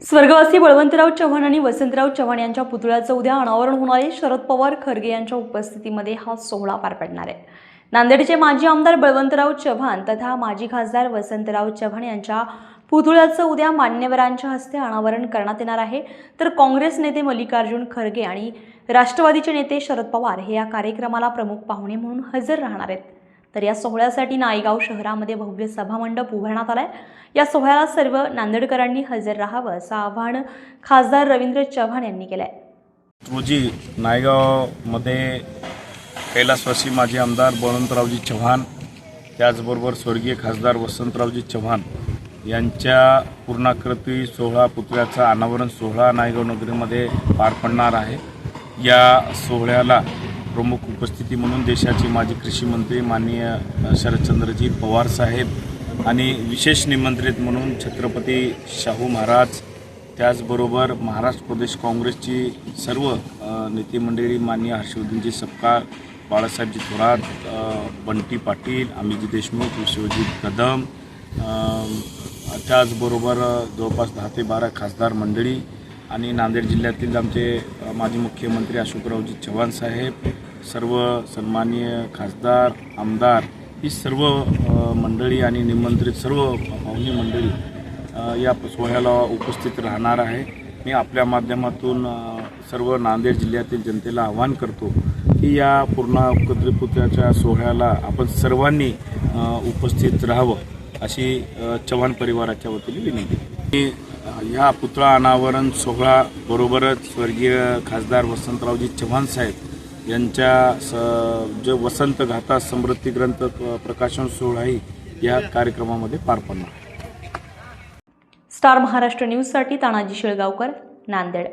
स्वर्गवासी बळवंतराव चव्हाण आणि वसंतराव चव्हाण यांच्या पुतळ्याचं उद्या अनावरण होणार आहे. शरद पवार खरगे यांच्या उपस्थितीमध्ये हा सोहळा पार पडणार आहे. नांदेडचे माजी आमदार बळवंतराव चव्हाण तथा माजी खासदार वसंतराव चव्हाण यांच्या पुतळ्याचं उद्या मान्यवरांच्या हस्ते अनावरण करण्यात येणार आहे. तर काँग्रेस नेते मल्लिकार्जुन खरगे आणि राष्ट्रवादीचे नेते शरद पवार हे या कार्यक्रमाला प्रमुख पाहुणे म्हणून हजर राहणार आहेत. तर या सोहळ्यासाठी नायगाव शहरामध्ये भव्य सभामंडप उभारण्यात आहे या सोहळ्याला सर्व नांदेडकरांनी हजर राहावं असं आवाहन खासदार रवींद्र चव्हाण यांनी केलं आहे रोजी नायगावमध्ये कैलासवासी माजी आमदार बळवंतरावजी चव्हाण त्याचबरोबर स्वर्गीय खासदार वसंतरावजी चव्हाण यांच्या पूर्णाकृती सोहळा पुतळ्याचा अनावरण सोहळा नायगाव नगरीमध्ये पार पडणार आहे. या सोहळ्याला प्रमुख उपस्थिती म्हणून देशाचे माजी कृषी मंत्री माननीय शरदचंद्रजी पवार साहेब आणि विशेष निमंत्रित म्हणून छत्रपती शाहू महाराज त्याचबरोबर महाराष्ट्र प्रदेश काँग्रेसची सर्व नेतेमंडळी नेते मंडळी मान्य हर्षवर्धनजी सपकाळ बाळासाहेबजी थोरात बंटी पाटील अमितजी देशमुख विश्वजित कदम त्याचबरोबर जवळपास दहा ते बारा खासदार मंडळी आणि नांदेड जिल्ह्यातील आमचे माजी मुख्यमंत्री अशोकरावजी चव्हाण साहेब सर्व सन्माननीय खासदार आमदार ही सर्व मंडळी आणि निमंत्रित सर्व पाहुणे मंडळी या सोहळ्याला उपस्थित राहणार आहे. मी आपल्या माध्यमातून सर्व नांदेड जिल्ह्यातील जनतेला आवाहन करतो की या पूर्ण कद्रीपुत्राच्या सोहळ्याला आपण सर्वांनी उपस्थित राहावं अशी चव्हाण परिवाराच्या वतीने विनंती मी, ह्या पुतळा अनावरण सोहळा बरोबरच स्वर्गीय खासदार वसंतरावजी चव्हाण साहेब यांच्या स जे वसंत घाता समृद्धी ग्रंथ प्रकाशन सोहळाही या कार्यक्रमामध्ये पार पडणार. स्टार महाराष्ट्र न्यूजसाठी तानाजी शेळगावकर नांदेड.